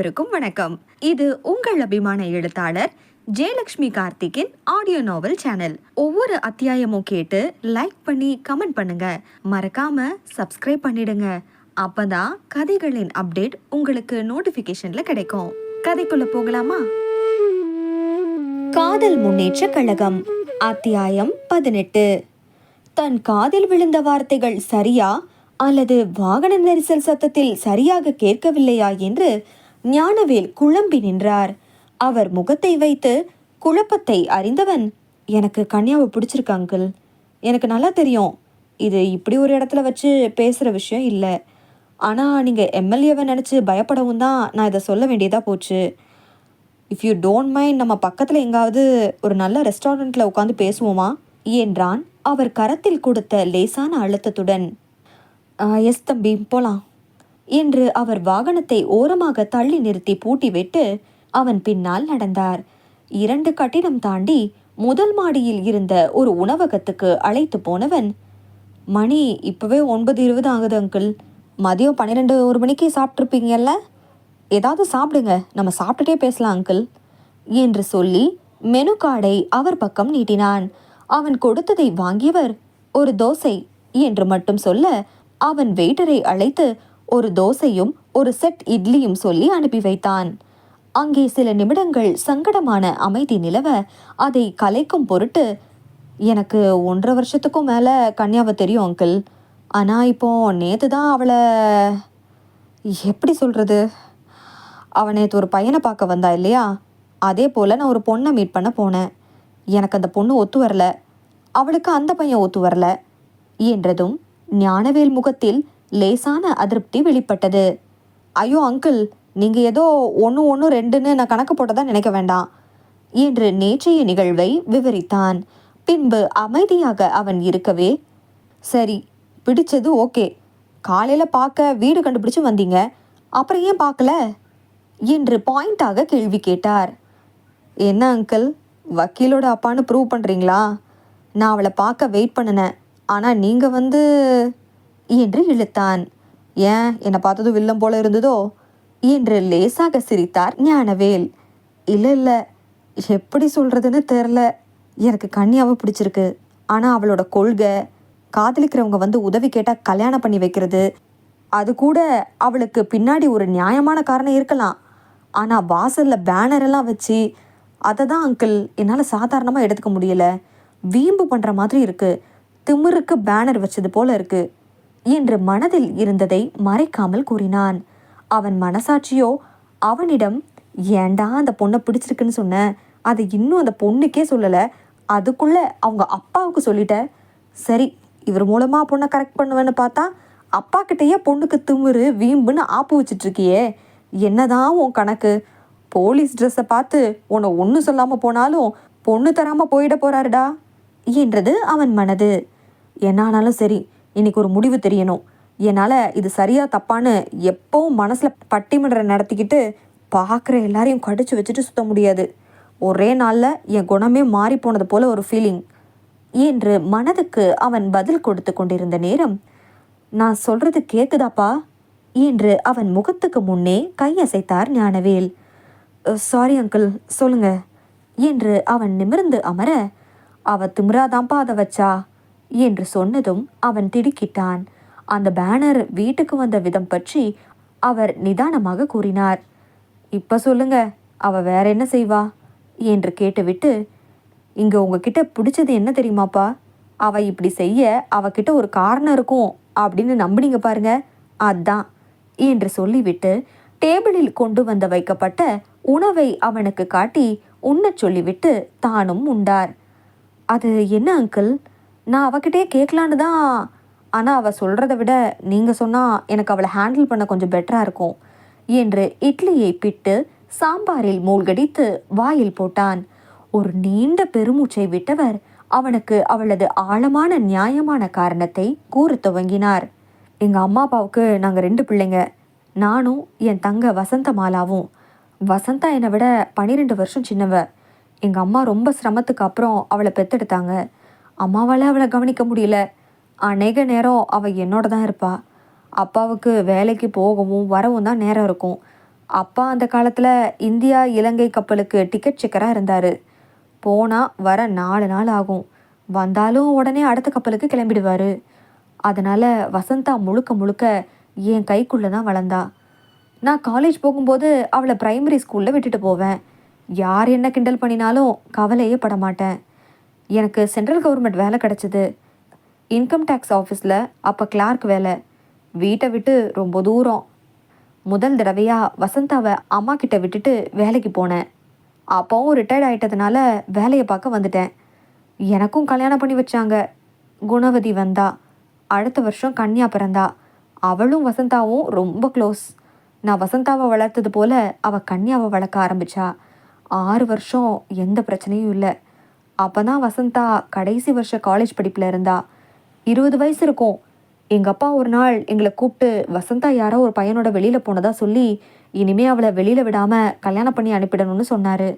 அனைவருக்கும் வணக்கம். இது உங்கள் அபிமான எழுத்தாளர் ஜெயலக்ஷ்மி கார்த்திக்கின் ஆடியோ நாவல் சேனல் ஒவ்வொரு அத்தியாயமும் கேட்டு லைக் பண்ணி கமெண்ட் பண்ணுங்க. மறக்காம சப்ஸ்கிரைப் பண்ணிடுங்க. அப்பதான் கதைகளின் அப்டேட் உங்களுக்கு நோட்டிபிகேஷன்ல கிடைக்கும். கதைக்குள்ள போகலாமா? காதல் முன்னேற்ற கழகம் அத்தியாயம் பதினெட்டு. தன் காதில் விழுந்த வார்த்தைகள் சரியா அல்லது வாகன நெரிசல் சத்தத்தில் சரியாக கேட்கவில்லையா என்று ஞானவேல் குழம்பி நின்றார். அவர் முகத்தை வைத்து குழப்பத்தை அறிந்தவன் எனக்கு கன்யாவை பிடிச்சிருக்கு அங்கிள். எனக்கு நல்லா தெரியும். இது இப்படி ஒரு இடத்துல வச்சு பேசுகிற விஷயம் இல்லை. ஆனால் நீங்கள் எம்எல்ஏவை நினச்சி பயப்படவும் தான் நான் இதை சொல்ல வேண்டியதாக போச்சு. இஃப் யூ டோன்ட் மைண்ட் நம்ம பக்கத்தில் எங்காவது ஒரு நல்ல ரெஸ்டாரண்ட்டில் உட்காந்து பேசுவோமா? என்றான். அவர் கரத்தில் கொடுத்த லேசான அழுத்தத்துடன் எஸ் தம்பி போலாம். என்று அவர் வாகனத்தை ஓரமாக தள்ளி நிறுத்தி பூட்டிவிட்டு அவன் பின்னால் நடந்தார். இரண்டு கட்டிடம் தாண்டி முதல் மாடியில் இருந்த ஒரு உணவகத்துக்கு அழைத்து போனவன் மணி இப்போவே ஒன்பது இருபது ஆகுது அங்கிள். மதியம் பன்னிரெண்டு ஒரு மணிக்கு சாப்பிட்ருப்பீங்கல்ல ஏதாவது சாப்பிடுங்க. நம்ம சாப்பிட்டுட்டே பேசலாம் அங்கிள் என்று சொல்லி மெனு கார்டை அவர் பக்கம் நீட்டினான். அவன் கொடுத்ததை வாங்கியவர் ஒரு தோசை என்று மட்டும் சொல்ல அவன் வெயிட்டரை அழைத்து ஒரு தோசையும் ஒரு செட் இட்லியும் சொல்லி அனுப்பி வைத்தான். அங்கே சில நிமிடங்கள் சங்கடமான அமைதி நிலவ அதை கலைக்கும் பொருட்டு எனக்கு ஒன்றரை வருஷத்துக்கும் மேலே கன்யாவை தெரியும் அங்கிள் ஆனால் இப்போ நேற்று தான் அவளை எப்படி சொல்கிறது அவன் நேற்று ஒரு பையனை பார்க்க வந்தா இல்லையா? அதே போல் நான் ஒரு பொண்ணை மீட் பண்ண போனேன். எனக்கு அந்த பொண்ணு ஒத்து வரல. அவளுக்கு அந்த பையன் ஒத்து வரல. என்றதும் ஞானவேல் முகத்தில் லேசான அதிருப்தி வெளிப்பட்டது. ஐயோ அங்கிள் நீங்கள் ஏதோ ஒன்று ஒன்று ரெண்டுன்னு நான் கணக்கு போட்டதா நினைக்க வேண்டாம் என்று நேற்றைய நிகழ்வை விவரித்தான். பின்பு அமைதியாக அவன் இருக்கவே சரி பிடிச்சது ஓகே. காலையில் பார்க்க வீடு கண்டுபிடிச்சு வந்தீங்க. அப்புறம் ஏன் பார்க்கல? என்று பாயிண்டாக கேள்வி கேட்டார். என்ன அங்கிள் வக்கீலோட அப்பான்னு ப்ரூவ் பண்ணுறீங்களா நான் அவளை பார்க்க வெயிட் பண்ணினேன். ஆனால் நீங்கள் வந்து என்று இழுத்தான். ஏன்? என்னை பார்த்ததும் வில்லம் போல இருந்ததோ? என்று லேசாக சிரித்தார் ஞானவேல். இல்லை இல்லை. எப்படி சொல்கிறதுன்னு தெரில. எனக்கு கன்னியாவை பிடிச்சிருக்கு. ஆனால் அவளோட கொள்கை காதலிக்கிறவங்க வந்து உதவி கேட்டால் கல்யாணம் பண்ணி வைக்கிறது அது கூட அவளுக்கு பின்னாடி ஒரு நியாயமான காரணம் இருக்கலாம். ஆனால் வாசலில் பேனரெல்லாம் வச்சு அதை தான் அங்கிள் என்னால் சாதாரணமாக எடுத்துக்க முடியல. வீம்பு பண்ணுற மாதிரி இருக்குது திமிருக்கு பேனர் வச்சது போல இருக்குது என்று மனதில் இருந்ததை மறைக்காமல் கூறினான். அவன் மனசாட்சியோ அவனிடம் ஏன்டா அந்த பொண்ணை பிடிச்சிருக்குன்னு சொன்ன? அதை இன்னும் அந்த பொண்ணுக்கே சொல்லலை. அதுக்குள்ளே அவங்க அப்பாவுக்கு சொல்லிட்ட. சரி இவர் மூலமாக பொண்ணை கரெக்ட் பண்ணுவேன்னு பார்த்தா அப்பா கிட்டேயே பொண்ணுக்கு திமுரு வீம்புன்னு ஆப்பு வச்சிட்ருக்கியே என்னதான் உன் கணக்கு? போலீஸ் ட்ரெஸ்ஸை பார்த்து உன்னை ஒன்றும் சொல்லாமல் போனாலும் பொண்ணு தராமல் போயிட போகிறாருடா என்றது அவன் மனது. என்னானாலும் சரி இன்னைக்கு ஒரு முடிவு தெரியணும். என்னால் இது சரியா தப்பான்னு எப்போவும் மனசில் பட்டிமன்றம் நடத்திக்கிட்டு பார்க்குற எல்லாரையும் கடிச்சு வச்சுட்டு சுத்த முடியாது. ஒரே நாளில் என் குணமே மாறி போனது போல ஒரு ஃபீலிங் என்று மனதுக்கு அவன் பதில் கொடுத்து கொண்டிருந்த நேரம் நான் சொல்றது கேட்குதாப்பா என்று அவன் முகத்துக்கு முன்னே கையசைத்தார் ஞானவேல். சாரி அங்கிள் சொல்லுங்க. என்று அவன் நிமிர்ந்து அமர அவ திமிராதான்ப்பா அதை வச்சா. என்று சொன்னதும் அவன் திடுக்கிட்டான். அந்த பேனர் வீட்டுக்கு வந்த விதம் பற்றி அவர் நிதானமாக கூறினார். இப்ப சொல்லுங்க அவ வேற என்ன செய்வா? என்று கேட்டுவிட்டு இங்க உங்ககிட்ட பிடிச்சது என்ன தெரியுமாப்பா? அவ இப்படி செய்ய அவகிட்ட ஒரு காரணம் இருக்கும் அப்படின்னு நம்புனீங்க பாருங்க. அதான் என்று சொல்லிவிட்டு டேபிளில் கொண்டு வந்து வைக்கப்பட்ட உணவை அவனுக்கு காட்டி உண்ணச் சொல்லிவிட்டு தானும் உண்டார். அது என்ன அங்கிள்? நான் அவகிட்டே கேட்கலான்னு தான். ஆனால் அவள் சொல்கிறத விட நீங்கள் சொன்னால் எனக்கு அவளை ஹேண்டில் பண்ண கொஞ்சம் பெட்டராக இருக்கும். என்று இட்லியை பிட்டு சாம்பாரில் மூழ்கடித்து வாயில் போட்டான். ஒரு நீண்ட பெருமூச்சை விட்டவர் அவனுக்கு அவளது ஆழமான நியாயமான காரணத்தை கூற துவங்கினார். எங்கள் அம்மா அப்பாவுக்கு நாங்கள் ரெண்டு பிள்ளைங்க. நானும் என் தங்க வசந்த மாலாவும். வசந்தா என்னை விட பன்னிரெண்டு வருஷம் சின்னவ. எங்கள் அம்மா ரொம்ப சிரமத்துக்கு அப்புறம் அவளை பெத்தெடுத்தாங்க. அம்மாவால் அவளை கவனிக்க முடியல. அநேக நேரம் அவள் என்னோட தான் இருப்பா. அப்பாவுக்கு வேலைக்கு போகவும் வரவும் தான் நேரம் இருக்கும். அப்பா அந்த காலத்தில் இந்தியா இலங்கை கப்பலுக்கு டிக்கெட் செக்கராக இருந்தார். போனால் வர நாலு நாள் ஆகும். வந்தாலும் உடனே அடுத்த கப்பலுக்கு கிளம்பிடுவார். அதனால் வசந்தா முழுக்க முழுக்க என் கைக்குள்ளே தான் வளர்ந்தா நான் காலேஜ் போகும்போது அவளை பிரைமரி ஸ்கூலில் விட்டுட்டு போவேன். யார் என்ன கிண்டல் பண்ணினாலும் கவலையே பட மாட்டேன். எனக்கு சென்ட்ரல் கவர்மெண்ட் வேலை கிடச்சிது. இன்கம் டேக்ஸ் ஆஃபீஸில் அப்போ கிளார்க் வேலை. வீட்டை விட்டு ரொம்ப தூரம். முதல் தடவையாக வசந்தாவை அம்மா கிட்ட விட்டுட்டு வேலைக்கு போனேன். அப்போவும் ரிட்டையர்ட் ஆயிட்டதுனால வேலையை பார்க்க வந்துட்டேன். எனக்கும் கல்யாணம் பண்ணி வச்சாங்க. குணவதி வந்தா. அடுத்த வருஷம் கன்யா பிறந்தா. அவளும் வசந்தாவும் ரொம்ப க்ளோஸ் நான் வசந்தாவை வளர்த்தது போல் அவள் கன்யாவை வளர்க்க ஆரம்பித்தா ஆறு வருஷம் எந்த பிரச்சனையும் இல்லை. அப்போ தான் வசந்தா கடைசி வருஷ காலேஜ் படிப்பில் இருந்தா. இருபது வயசு இருக்கும். எங்கள் அப்பா ஒரு நாள் எங்களை கூப்பிட்டு வசந்தா யாரோ ஒரு பையனோட வெளியில் போனதாக சொல்லி இனிமே அவளை வெளியில் விடாமல் கல்யாணம் பண்ணி அனுப்பிடணும்னு சொன்னார்.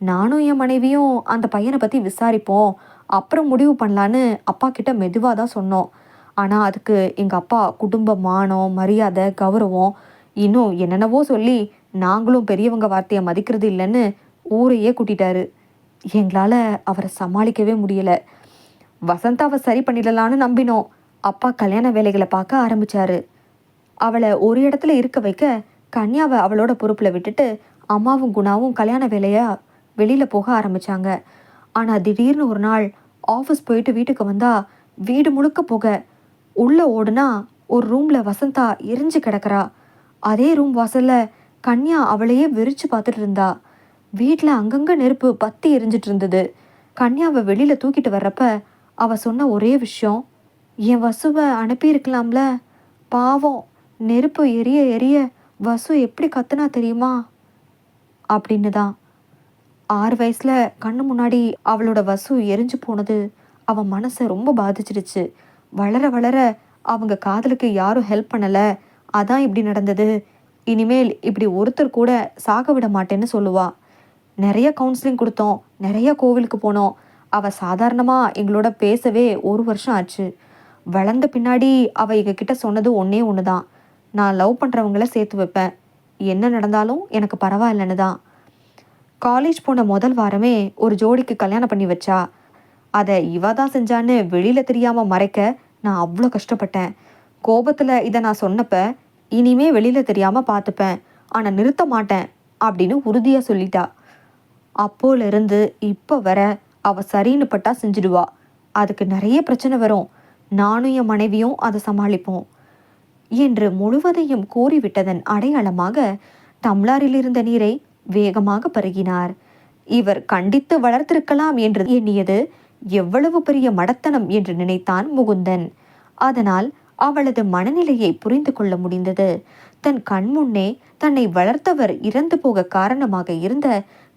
நானும் என் மனைவியும் அந்த பையனை பற்றி விசாரிப்போம். அப்புறம் முடிவு பண்ணலான்னு அப்பா கிட்ட மெதுவாக தான் சொன்னோம். ஆனால் அதுக்கு எங்கள் அப்பா குடும்ப மானம் மரியாதை கௌரவம் இன்னும் என்னென்னவோ சொல்லி நாங்களும் பெரியவங்க வார்த்தையை மதிக்கிறது இல்லைன்னு ஊரையே கூட்டிட்டாரு. எங்களால் அவரை சமாளிக்கவே முடியலை. வசந்தாவை சரி பண்ணிடலான்னு நம்பினோம். அப்பா கல்யாண வேலைகளை பார்க்க ஆரம்பித்தார் அவளை ஒரு இடத்துல இருக்க வைக்க கன்யாவை அவளோட பொறுப்பில் விட்டுட்டு அம்மாவும் குணாவும் கல்யாண வேலையாக வெளியில் போக ஆரம்பித்தாங்க ஆனால் திடீர்னு ஒரு நாள் ஆஃபீஸ் போயிட்டு வீட்டுக்கு வந்தால் வீடு முழுக்க போக. உள்ளே ஓடுனா ஒரு ரூமில் வசந்தா எரிஞ்சு கிடக்கிறா. அதே ரூம் வாசலில் கன்யா அவளையே வெறிச்சு பார்த்துட்டு இருந்தா. வீட்டில் அங்கங்கே நெருப்பு பத்தி எரிஞ்சிட்டு இருந்தது கன்யாவை வெளியில் தூக்கிட்டு வர்றப்ப அவ சொன்ன ஒரே விஷயம் என் வசுவை அனுப்பியிருக்கலாம்ல. பாவம் நெருப்பு எரிய எரிய வசு எப்படி கத்துனா தெரியுமா? அப்படின்னு தான். ஆறு வயசில் கண்ணு முன்னாடி அவளோட வசு எரிஞ்சு போனது அவன் மனசை ரொம்ப பாதிச்சிடுச்சு. வளர வளர அவங்க காதலுக்கு யாரும் ஹெல்ப் பண்ணலை. அதான் இப்படி நடந்தது. இனிமேல் இப்படி ஒருத்தர் கூட சாக விட மாட்டேன்னு சொல்லுவாள் நிறைய கவுன்சிலிங் கொடுத்தோம் நிறைய கோவிலுக்கு போனோம். அவள் சாதாரணமாக எங்களோட பேசவே ஒரு வருஷம் ஆச்சு. வளர்ந்த பின்னாடி அவள் எங்ககிட்ட சொன்னது ஒன்றே ஒன்று தான் நான் லவ் பண்ணுறவங்கள சேர்த்து வைப்பேன். என்ன நடந்தாலும் எனக்கு பரவாயில்லன்னு தான். காலேஜ் போன முதல் வாரமே ஒரு ஜோடிக்கு கல்யாணம் பண்ணி வச்சா. அதை இவ தான் செஞ்சான்னு வெளியில் தெரியாமல் மறைக்க நான் அவ்வளோ கஷ்டப்பட்டேன். கோபத்தில் இதை நான் சொன்னப்ப இனிமே வெளியில் தெரியாமல் பார்த்துப்பேன். ஆனால் நிறுத்த மாட்டேன் அப்படின்னு உறுதியாக சொல்லிட்டா. அப்போலேருந்து இப்போ வர அவள் சரின்னு பட்டா செஞ்சிடுவா. அதுக்கு நிறைய பிரச்சனை வரும். நானும் என் மனைவியும் அதை சமாளிப்போம். என்று முழுவதையும் கூறிவிட்டதன் அடையாளமாக டம்ளாரில் இருந்த நீரை வேகமாக பருகினார். இவர் கண்டித்து வளர்த்திருக்கலாம் என்று எண்ணியது எவ்வளவு பெரிய மடத்தனம் என்று நினைத்தான் முகுந்தன். அதனால் அவளது மனநிலையை புரிந்து கொள்ள முடிந்தது. தன் கண்முன்னே தன்னை வளர்த்தவர் இறந்து போக காரணமாக இருந்த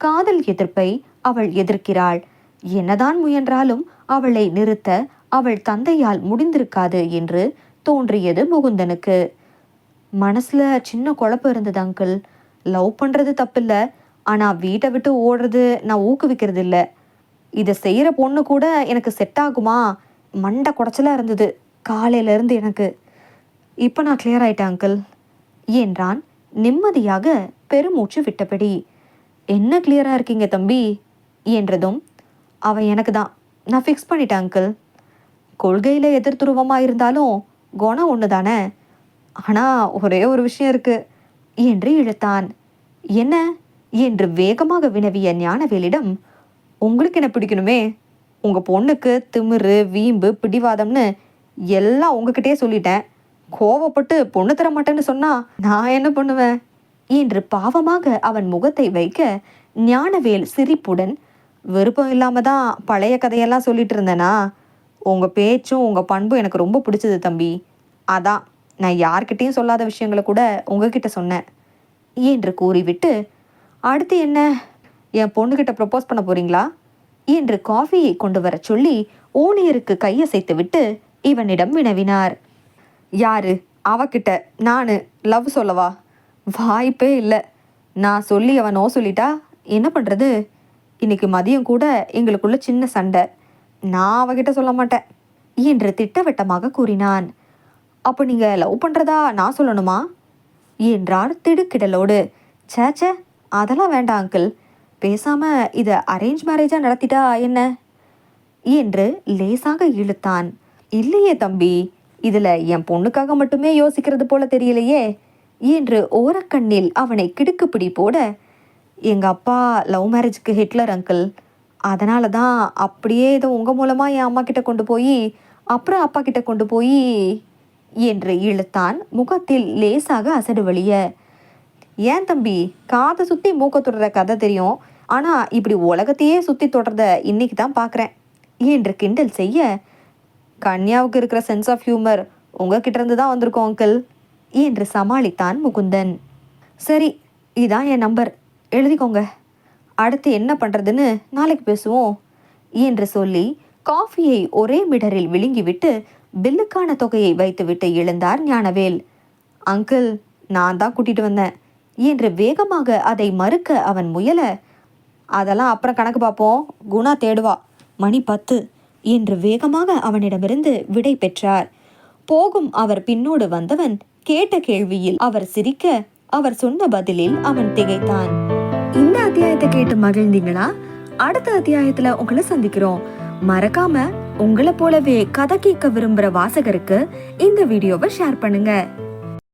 காதல் எதிர்ப்பை அவள் எதிர்க்கிறாள். என்னதான் முயன்றாலும் அவளை நிறுத்த அவள் தந்தையால் முடிந்திருக்காது என்று தோன்றியது முகுந்தனுக்கு. மனசுல சின்ன குழப்பம் இருந்தது அங்கிள் லவ் பண்றது தப்பில்ல. ஆனா வீட்டை விட்டு ஓடுறது நான் ஊக்குவிக்கிறது இல்ல. இதை செய்யற பொண்ணு கூட எனக்கு செட் ஆகுமா? மண்டை குடைச்சலா இருந்தது காலையில இருந்து எனக்கு. இப்போ நான் கிளியர் ஆயிட்டேன் அங்கிள் என்றான் நிம்மதியாக பெருமூச்சு விட்டபடி. என்ன கிளியராக இருக்கீங்க தம்பி? என்றதும் அவன் எனக்கு தான். நான் ஃபிக்ஸ் பண்ணிட்டேன் அங்கிள் கொள்கையில் எதிர்த்துருவமாக இருந்தாலும் குணம் ஒன்று தானே ஆனால் ஒரே ஒரு விஷயம் இருக்குது என்று இழுத்தான். என்ன? என்று வேகமாக வினவிய ஞானவேலிடம் உங்களுக்கு என்ன பிடிக்கணுமே? உங்கள் பொண்ணுக்கு திமிரு வீம்பு பிடிவாதம்னு எல்லாம் உங்ககிட்டயே சொல்லிட்டேன். கோவப்பட்டு பொண்ணு தர மாட்டேன்னு சொன்னால் நான் என்ன பண்ணுவேன்? என்று பாவமாக அவன் முகத்தை வைக்க ஞானவேல் சிரிப்புடன் விருப்பம் இல்லாம தான் பழைய கதையெல்லாம் சொல்லிட்டு இருந்தேனா? உங்க பேச்சும் உங்க பண்பும் எனக்கு ரொம்ப பிடிச்சது தம்பி. அதான் நான் யார்கிட்டயும் சொல்லாத விஷயங்களை கூட உங்ககிட்ட சொன்னேன் என்று கூறிவிட்டு அடுத்து என்ன? என் பொண்ணுகிட்ட ப்ரப்போஸ் பண்ண போறீங்களா? என்று காஃபியை கொண்டு வரச் சொல்லி ஊழியருக்கு கையசைத்து விட்டு இவனிடம் வினவினார். யாரு? அவகிட்ட நானு லவ் சொல்லவா? வாய்ப்பே இல்லை. நான் சொல்லி அவன் நோ சொல்லிட்டா என்ன பண்ணுறது இன்னைக்கு மதியம் கூட எங்களுக்குள்ள சின்ன சண்டை. நான் அவகிட்ட சொல்ல மாட்டேன் என்று திட்டவட்டமாக கூறினான். அப்போ நீங்கள் லவ் பண்ணுறதா நான் சொல்லணுமா? என்றார் திடுக்கிடலோடு. ச்சே அதெல்லாம் வேண்டாம் அங்கிள் பேசாமல் இதை அரேஞ்ச் மேரேஜாக நடத்திட்டா என்ன? என்று லேசாக இழுத்தான். இல்லையே தம்பி இதில் என் பொண்ணுக்காக மட்டுமே யோசிக்கிறது போல தெரியலையே. என்று ஓரக்கண்ணில் அவனை கிடுக்குப்பிடி போட எங்கள் அப்பா லவ் மேரேஜ்க்கு ஹிட்லர் அங்கிள் அதனால தான் அப்படியே இதை உங்கள் மூலமாக என் அம்மா கிட்ட கொண்டு போய் அப்புறம் அப்பா கிட்ட கொண்டு போய் என்று இழுத்தான் முகத்தில் லேசாக அசடு வழிய ஏன் தம்பி காதை சுற்றி மூக்க தொடுற கதை தெரியும். ஆனால் இப்படி உலகத்தையே சுற்றி தொடர்றத இன்னைக்கு தான் பார்க்குறேன் என்று கிண்டல் செய்ய கன்யாவுக்கு இருக்கிற சென்ஸ் ஆஃப் ஹியூமர் உங்ககிட்ட இருந்து தான் வந்திருக்கோம் அங்கிள் என்று சமாளித்தான் முகுந்தன். சரி இதான் என் நம்பர். எழுதிக்கோங்க. அடுத்து என்ன பண்ணுறதுன்னு நாளைக்கு பேசுவோம் என்று சொல்லி காஃபியை ஒரே மிடரில் விழுங்கிவிட்டு பில்லுக்கான தொகையை வைத்துவிட்டு எழுந்தார் ஞானவேல். அங்கிள் நான் தான் கூட்டிகிட்டு வந்தேன் என்று வேகமாக அதை மறுக்க அவன் முயல அதெல்லாம் அப்புறம் கணக்கு பார்ப்போம். குணா தேடுவா. மணி பத்து என்று வேகமாக அவனிடமிருந்து விடை பெற்றார். போகும் அவர் பின்னோடு வந்தவன் கேட்ட கேள்வியில் அவர் சிரிக்க அவர் சொன்ன பதிலில் அவன் திகைத்தான். இந்த அத்தியாயத்தை கேட்டு மகிழ்ந்தீங்களா? அடுத்த அத்தியாயத்துல உங்களை சந்திக்கிறோம். மறக்காம உங்களை போலவே கதை கேட்க விரும்புற வாசகருக்கு இந்த வீடியோவை ஷேர் பண்ணுங்க.